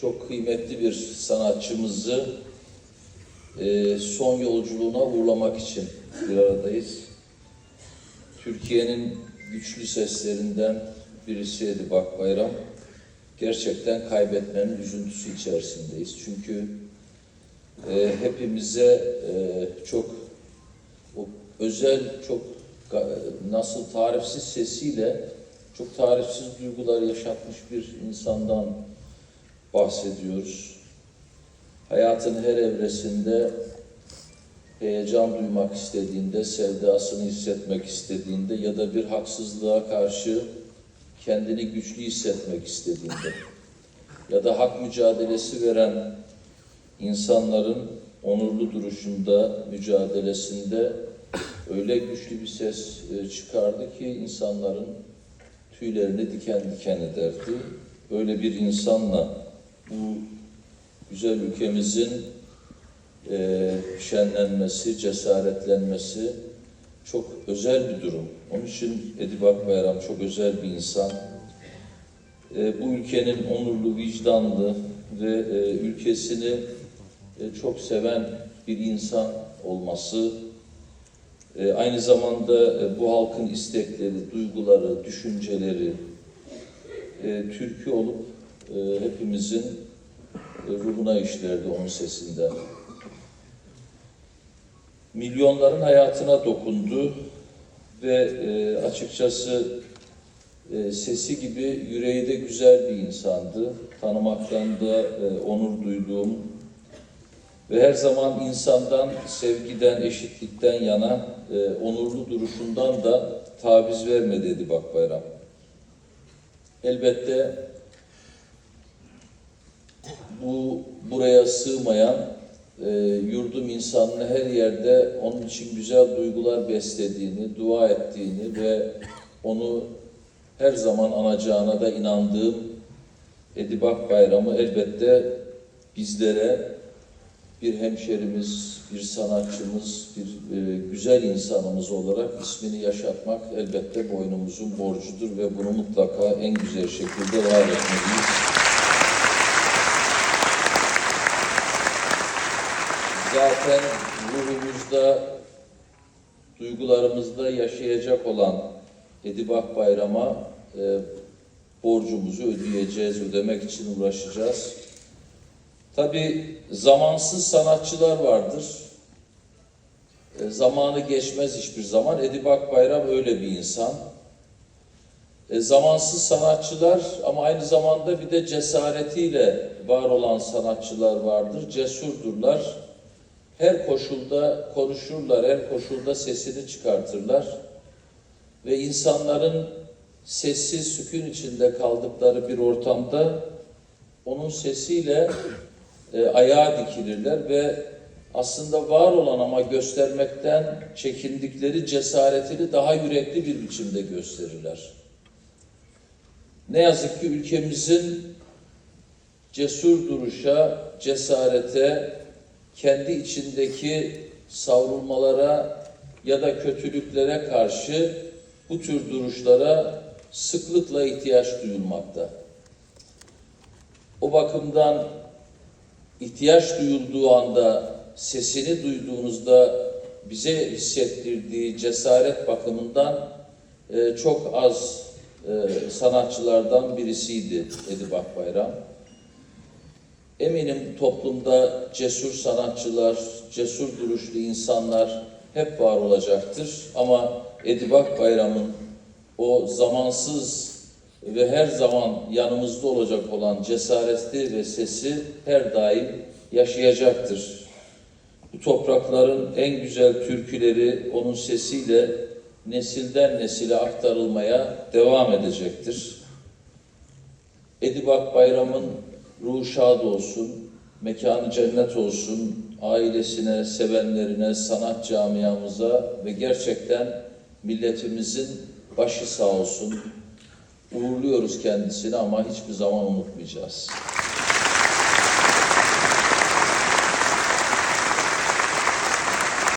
çok kıymetli bir sanatçımızı e, son yolculuğuna uğurlamak için bir aradayız. Türkiye'nin güçlü seslerinden birisi Edip Akbayram. Gerçekten kaybetmenin üzüntüsü içerisindeyiz. Çünkü e, hepimize e, çok o özel, çok nasıl tarifsiz sesiyle çok tarifsiz duygular yaşatmış bir insandan bahsediyoruz. Hayatın her evresinde heyecan duymak istediğinde, sevdasını hissetmek istediğinde ya da bir haksızlığa karşı kendini güçlü hissetmek istediğinde ya da hak mücadelesi veren insanların onurlu duruşunda, mücadelesinde öyle güçlü bir ses e, çıkardı ki insanların tüylerini diken diken ederdi. Böyle bir insanla bu güzel ülkemizin e, şenlenmesi, cesaretlenmesi çok özel bir durum. Onun için Edip Akbayram çok özel bir insan. E, bu ülkenin onurlu, vicdanlı ve e, ülkesini e, çok seven bir insan olması, e, aynı zamanda e, bu halkın istekleri, duyguları, düşünceleri e, türkü olup e, hepimizin e, ruhuna işlerdi onun sesinden. Milyonların hayatına dokundu ve e, açıkçası e, sesi gibi yüreği de güzel bir insandı. Tanımaktan da e, onur duyduğum ve her zaman insandan, sevgiden, eşitlikten yana e, onurlu duruşundan da taviz vermedi Edip Akbayram. Elbette bu buraya sığmayan e, yurdum insanını her yerde onun için güzel duygular beslediğini, dua ettiğini ve onu her zaman anacağına da inandığım Edip Akbayram'ı elbette bizlere bir hemşerimiz, bir sanatçımız, bir e, güzel insanımız olarak ismini yaşatmak elbette boynumuzun borcudur ve bunu mutlaka en güzel şekilde var etmeliyiz. Zaten ruhumuzda, duygularımızda yaşayacak olan Edip Akbayram'a e, borcumuzu ödeyeceğiz, ödemek için uğraşacağız. Tabi zamansız sanatçılar vardır. E, zamanı geçmez hiçbir zaman. Edip Akbayram öyle bir insan. E, zamansız sanatçılar ama aynı zamanda bir de cesaretiyle var olan sanatçılar vardır. Cesurdurlar. Her koşulda konuşurlar, her koşulda sesini çıkartırlar. Ve insanların sessiz, sükun içinde kaldıkları bir ortamda onun sesiyle e, ayağa dikilirler ve aslında var olan ama göstermekten çekindikleri cesaretini daha yürekli bir biçimde gösterirler. Ne yazık ki ülkemizin cesur duruşa, cesarete, kendi içindeki savrulmalara ya da kötülüklere karşı bu tür duruşlara sıklıkla ihtiyaç duyulmakta. O bakımdan ihtiyaç duyulduğu anda sesini duyduğunuzda bize hissettirdiği cesaret bakımından e, çok az e, sanatçılardan birisiydi Edip Akbayram. Eminim toplumda cesur sanatçılar, cesur duruşlu insanlar hep var olacaktır. Ama Edip Akbayram'ın o zamansız ve her zaman yanımızda olacak olan cesareti ve sesi her daim yaşayacaktır. Bu toprakların en güzel türküleri onun sesiyle nesilden nesile aktarılmaya devam edecektir. Edip Akbayram'ın ruhu şad olsun, mekanı cennet olsun, ailesine, sevenlerine, sanat camiamıza ve gerçekten milletimizin başı sağ olsun. Uğurluyoruz kendisini ama hiçbir zaman unutmayacağız.